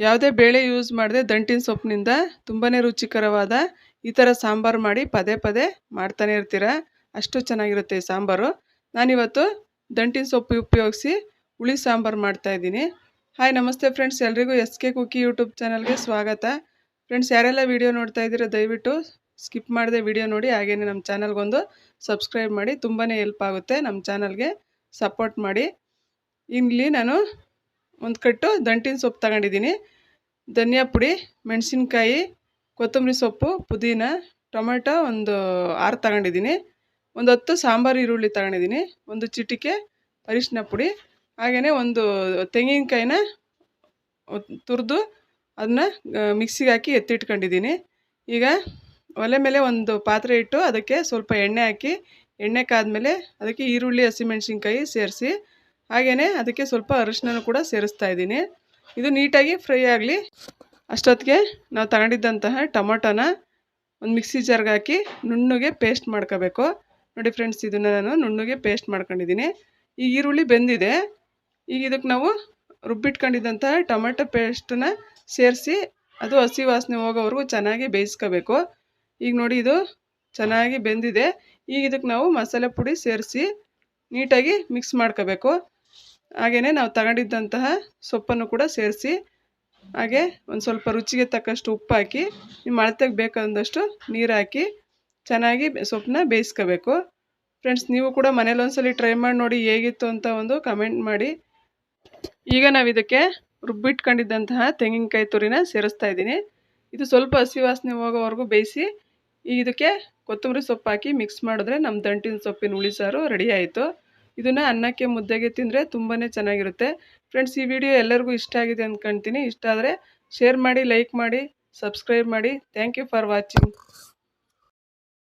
ಯಾವುದೇ ಬೇಳೆ ಯೂಸ್ ಮಾಡದೆ ದಂಟಿನ ಸೊಪ್ಪಿನಿಂದ ತುಂಬಾ ರುಚಿಕರವಾದ ಈ ಥರ ಸಾಂಬಾರು ಮಾಡಿ ಪದೇ ಪದೇ ಮಾಡ್ತಾನೆ ಇರ್ತೀರ? ಅಷ್ಟು ಚೆನ್ನಾಗಿರುತ್ತೆ ಈ ಸಾಂಬಾರು. ನಾನಿವತ್ತು ದಂಟಿನ ಸೊಪ್ಪು ಉಪಯೋಗಿಸಿ ಹುಳಿ ಸಾಂಬಾರು ಮಾಡ್ತಾಯಿದ್ದೀನಿ ಹಾಯ್ ನಮಸ್ತೆ ಫ್ರೆಂಡ್ಸ್ ಎಲ್ರಿಗೂ ಎಸ್ ಕೆ ಕುಕ್ಕಿ ಯೂಟ್ಯೂಬ್ ಚಾನಲ್ಗೆ ಸ್ವಾಗತ. ಫ್ರೆಂಡ್ಸ್ ಯಾರೆಲ್ಲ ವೀಡಿಯೋ ನೋಡ್ತಾ ಇದ್ದೀರಾ, ದಯವಿಟ್ಟು ಸ್ಕಿಪ್ ಮಾಡದೆ ವೀಡಿಯೋ ನೋಡಿ. ಹಾಗೇ ನಮ್ಮ ಚಾನಲ್ಗೊಂದು ಸಬ್ಸ್ಕ್ರೈಬ್ ಮಾಡಿ. ತುಂಬಾ ಹೆಲ್ಪ್ ಆಗುತ್ತೆ. ನಮ್ಮ ಚಾನಲ್ಗೆ ಸಪೋರ್ಟ್ ಮಾಡಿ. ಇಲ್ಲಿ ನಾನು ಒಂದು ಕಟ್ಟು ದಂಟಿನ ಸೊಪ್ಪು ತಗೊಂಡಿದ್ದೀನಿ. ಧನಿಯಾ ಪುಡಿ, ಮೆಣಸಿನ್ಕಾಯಿ, ಕೊತ್ತಂಬರಿ ಸೊಪ್ಪು, ಪುದೀನ, ಟೊಮೆಟೊ ಒಂದು ಆರು ತಗೊಂಡಿದ್ದೀನಿ. ಒಂದು ಹತ್ತು ಸಾಂಬಾರು ಈರುಳ್ಳಿ ತಗೊಂಡಿದ್ದೀನಿ. ಒಂದು ಚಿಟಿಕೆ ಅರಿಶಿನ ಪುಡಿ ಹಾಗೆಯೇ ಒಂದು ತೆಂಗಿನಕಾಯಿನ ತುರಿದು ಅದನ್ನ ಮಿಕ್ಸಿಗೆ ಹಾಕಿ ಎತ್ತಿಟ್ಕೊಂಡಿದ್ದೀನಿ. ಈಗ ಒಲೆ ಮೇಲೆ ಒಂದು ಪಾತ್ರೆ ಇಟ್ಟು ಅದಕ್ಕೆ ಸ್ವಲ್ಪ ಎಣ್ಣೆ ಹಾಕಿ, ಎಣ್ಣೆ ಕಾದ್ಮೇಲೆ ಅದಕ್ಕೆ ಈರುಳ್ಳಿ ಹಸಿಮೆಣ್ಸಿನ್ಕಾಯಿ ಸೇರಿಸಿ ಹಾಗೆಯೇ ಅದಕ್ಕೆ ಸ್ವಲ್ಪ ಅರಿಶಿನ ಕೂಡ ಸೇರಿಸ್ತಾ ಇದ್ದೀನಿ. ಇದು ನೀಟಾಗಿ ಫ್ರೈ ಆಗಲಿ. ಅಷ್ಟೊತ್ತಿಗೆ ನಾವು ತಗೊಂಡಿದ್ದಂತಹ ಟೊಮೊಟೊನ ಒಂದು ಮಿಕ್ಸಿ ಜಾರ್ಗೆ ಹಾಕಿ ನುಣ್ಣಗೆ ಪೇಸ್ಟ್ ಮಾಡ್ಕೋಬೇಕು. ನೋಡಿ ಫ್ರೆಂಡ್ಸ್, ಇದನ್ನು ನಾನು ನುಣ್ಣಗೆ ಪೇಸ್ಟ್ ಮಾಡ್ಕೊಂಡಿದ್ದೀನಿ. ಈಗ ಈರುಳ್ಳಿ ಬೆಂದಿದೆ. ಈಗ ಇದಕ್ಕೆ ನಾವು ರುಬ್ಬಿಟ್ಕೊಂಡಿದ್ದಂತಹ ಟೊಮೆಟೊ ಪೇಸ್ಟನ್ನ ಸೇರಿಸಿ ಅದು ಹಸಿ ವಾಸನೆ ಹೋಗೋವರೆಗೂ ಚೆನ್ನಾಗಿ ಬೇಯಿಸ್ಕೋಬೇಕು. ಈಗ ನೋಡಿ ಇದು ಚೆನ್ನಾಗಿ ಬೆಂದಿದೆ. ಈಗ ಇದಕ್ಕೆ ನಾವು ಮಸಾಲೆ ಪುಡಿ ಸೇರಿಸಿ ನೀಟಾಗಿ ಮಿಕ್ಸ್ ಮಾಡ್ಕೋಬೇಕು. ಹಾಗೆಯೇ ನಾವು ತಗೊಂಡಿದ್ದಂತಹ ಸೊಪ್ಪನ್ನು ಕೂಡ ಸೇರಿಸಿ, ಹಾಗೆ ಒಂದು ಸ್ವಲ್ಪ ರುಚಿಗೆ ತಕ್ಕಷ್ಟು ಉಪ್ಪು ಹಾಕಿ ನಿಮ್ಮ ಅಳತೆಗೆ ಬೇಕಾದಷ್ಟು ನೀರು ಹಾಕಿ ಚೆನ್ನಾಗಿ ಸೊಪ್ಪನ್ನ ಬೇಯಿಸ್ಕೋಬೇಕು. ಫ್ರೆಂಡ್ಸ್ ನೀವು ಕೂಡ ಮನೇಲಿ ಒಂದ್ಸಲಿ ಟ್ರೈ ಮಾಡಿ ನೋಡಿ ಹೇಗಿತ್ತು ಅಂತ ಒಂದು ಕಮೆಂಟ್ ಮಾಡಿ. ಈಗ ನಾವು ಇದಕ್ಕೆ ರುಬ್ಬಿಟ್ಕೊಂಡಿದ್ದಂತಹ ತೆಂಗಿನಕಾಯಿ ತುರಿನ ಸೇರಿಸ್ತಾ ಇದ್ದೀನಿ. ಇದು ಸ್ವಲ್ಪ ಹಸಿ ವಾಸನೆ ಹೋಗೋವರೆಗೂ ಬೇಯಿಸಿ ಇದಕ್ಕೆ ಕೊತ್ತಂಬರಿ ಸೊಪ್ಪು ಹಾಕಿ ಮಿಕ್ಸ್ ಮಾಡಿದ್ರೆ ನಮ್ಮ ದಂಟಿನ ಸೊಪ್ಪಿನ ಹುಳಿ ರೆಡಿ ಆಯಿತು. ಇದನ್ನು ಅನ್ನಕ್ಕೆ ಮುದ್ದೆಗೆ ತಿಂದರೆ ತುಂಬಾ ಚೆನ್ನಾಗಿರುತ್ತೆ. ಫ್ರೆಂಡ್ಸ್ ಈ ವಿಡಿಯೋ ಎಲ್ಲರಿಗೂ ಇಷ್ಟ ಆಗಿದೆ ಅಂದ್ಕೊಳ್ತೀನಿ ಇಷ್ಟ ಆದರೆ ಶೇರ್ ಮಾಡಿ ಲೈಕ್ ಮಾಡಿ ಸಬ್ಸ್ಕ್ರೈಬ್ ಮಾಡಿ. Thank you for watching